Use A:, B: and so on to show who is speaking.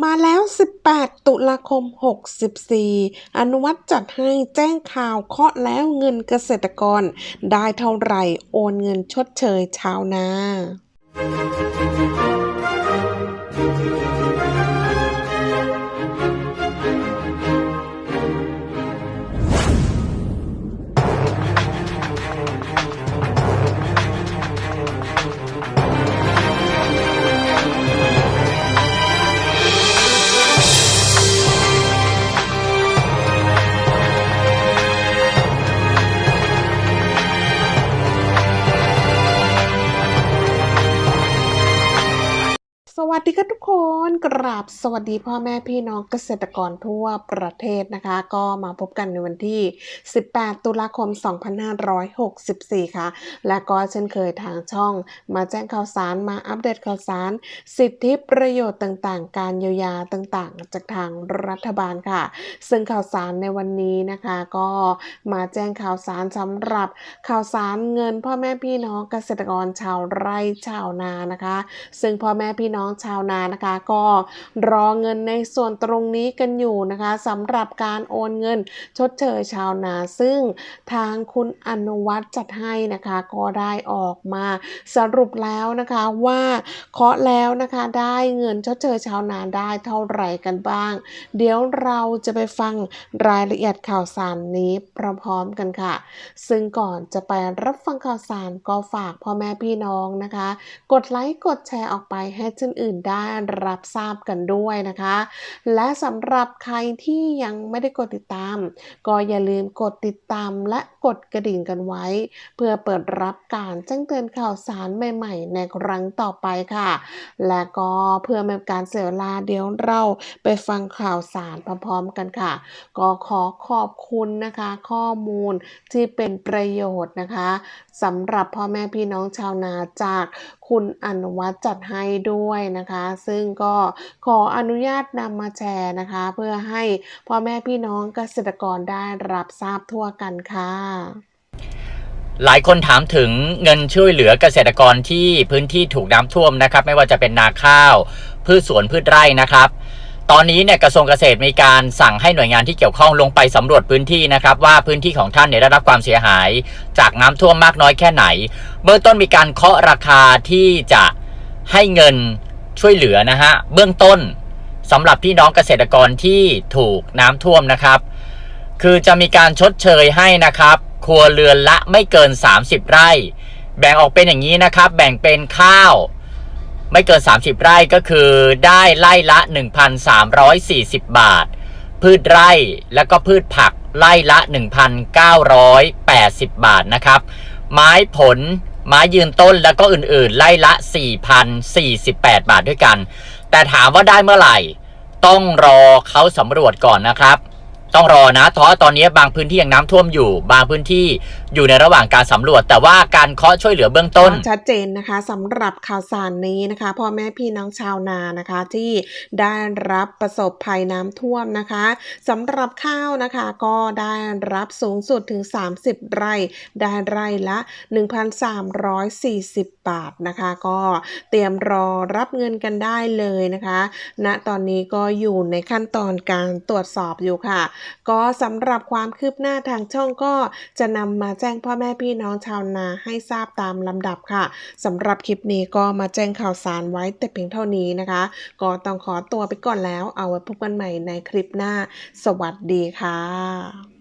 A: มาแล้ว 18 ตุลาคม 64 อนุวัตจัดให้แจ้งข่าวเคาะแล้วเงินเกษตรกร ได้เท่าไหร่โอนเงินชดเชยชาวนา สวัสดีค่ะทุกคนกราบสวัสดีพ่อแม่พี่น้องเกษตรกรทั่วประเทศนะคะ ก็มาพบกันในวันที่ 18 ตุลาคม 2564 ค่ะ และก็เช่นเคยทางช่องมาแจ้งข่าวสารมาอัปเดตข่าวสาร สิทธิประโยชน์ต่างๆ การเยียวยาต่างๆ จากทางรัฐบาลค่ะ ซึ่งข่าวสารในวันนี้นะคะ ก็มาแจ้งข่าวสารสำหรับข่าวสารเงินพ่อแม่พี่น้องเกษตรกรชาวไร่ชาวนานะคะ ซึ่งพ่อแม่พี่น้อง้องชาวนานะคะ ก็รอเงินในส่วนตรงนี้กันอยู่นะคะสำหรับการโอนเงินชดเชยชาวนา ซึ่งทางคุณอนุวัฒน์จัดให้นะคะ ก็ได้ออกมาสรุปแล้วนะคะว่าเคาะแล้วนะคะได้เงินชดเชยชาวนาได้เท่าไหร่กันบ้าง เดี๋ยวเราจะไปฟังรายละเอียดข่าวสารนี้พร้อมๆกันค่ะ ซึ่งก่อนจะไปรับฟังข่าวสารก็ฝากพ่อแม่พี่น้องนะคะ กดไลค์กดแชร์ออกไปให้ท่นอื่นได้รับทราบกันด้วยนะคะ และสำหรับใครที่ยังไม่ได้กดติดตาม ก็อย่าลืมกดติดตามและกดกระดิ่งกันไว้ เพื่อเปิดรับการแจ้งเตือนข่าวสารใหม่ๆ ในครั้งต่อไปค่ะ และก็เพื่อไม่เป็นการเสียเวลาเดี๋ยวเราไปฟังข่าวสารพร้อมๆกันค่ะ ก็ขอขอบคุณนะคะ ข้อมูลที่เป็นประโยชน์นะคะสำหรับพ่อแม่พี่น้องชาวนาจากคุณอนุวัฒน์จัดให้ด้วยนะคะ ซึ่งก็ขออนุญาตนำมาแชร์นะคะ เพื่อให้พ่อแม่พี่น้องเกษตรกรได้รับทราบทั่วกันค่ะ
B: หลายคนถามถึงเงินช่วยเหลือเกษตรกรที่พื้นที่ถูกน้ำท่วมนะครับ ไม่ว่าจะเป็นนาข้าว พืชสวนพืชไร่นะครับตอนนี้เนี่ยกระทรวงเกษตรมีการสั่งให้หน่วยงานที่เกี่ยวข้องลงไปสำรวจพื้นที่นะครับ ว่าพื้นที่ของท่านเนี่ยได้รับความเสียหาย จากน้ำท่วมมากน้อยแค่ไหน เบื้องต้นมีการเคาะราคาที่จะให้เงิน ช่วยเหลือนะฮะเบื้องต้นสำหรับพี่น้องเกษตรกรที่ถูกน้ำท่วมนะครับ คือจะมีการชดเชยให้นะครับ ครัวเรือนละไม่เกิน 30 ไร่ แบ่งออกเป็นอย่างนี้นะครับ แบ่งเป็นข้าว ไม่เกิน 30 ไร่ก็คือได้ไร่ละ 1,340 บาท พืชไร่แล้วก็พืชผักไร่ละ 1,980 บาทนะครับ ไม้ผล ม้ยืนต้นแล้วก็อื่นๆ ไล่ละ 4,048 บาทด้วยกัน แต่ถามว่าได้เมื่อไหร่ ต้องรอเขาสำรวจก่อนนะครับ ต้องรอนะเพราะตอนนี้บางพื้นที่ยังน้ำท่วมอยู่ บางพื้นที่ อยู่ในระหว่างการสำรวจ แต่ว่าการเคาะช่วยเหลือเบื้องต้น
A: ชัดเจนนะคะสำหรับข่าวสารนี้นะคะพ่อแม่พี่น้องชาวนานะคะที่ได้รับประสบภัยน้ำท่วมนะคะสำหรับข้าวนะคะก็ได้รับสูงสุดถึง 30 ไร่ ได้ไร่ละ 1,340 บาทนะคะ ก็เตรียมรอรับเงินกันได้เลยนะคะณตอนนี้ก็อยู่ในขั้นตอนการตรวจสอบอยู่ค่ะ ก็สำหรับความคืบหน้าทางช่องก็จะนำมาแจ้งพ่อแม่พี่น้องชาวนาให้ทราบตามลำดับค่ะสำหรับคลิปนี้ก็มาแจ้งข่าวสารไว้แต่เพียงเท่านี้นะคะ ก็ต้องขอตัวไปก่อนแล้ว เอาไว้พบกันใหม่ในคลิปหน้า สวัสดีค่ะ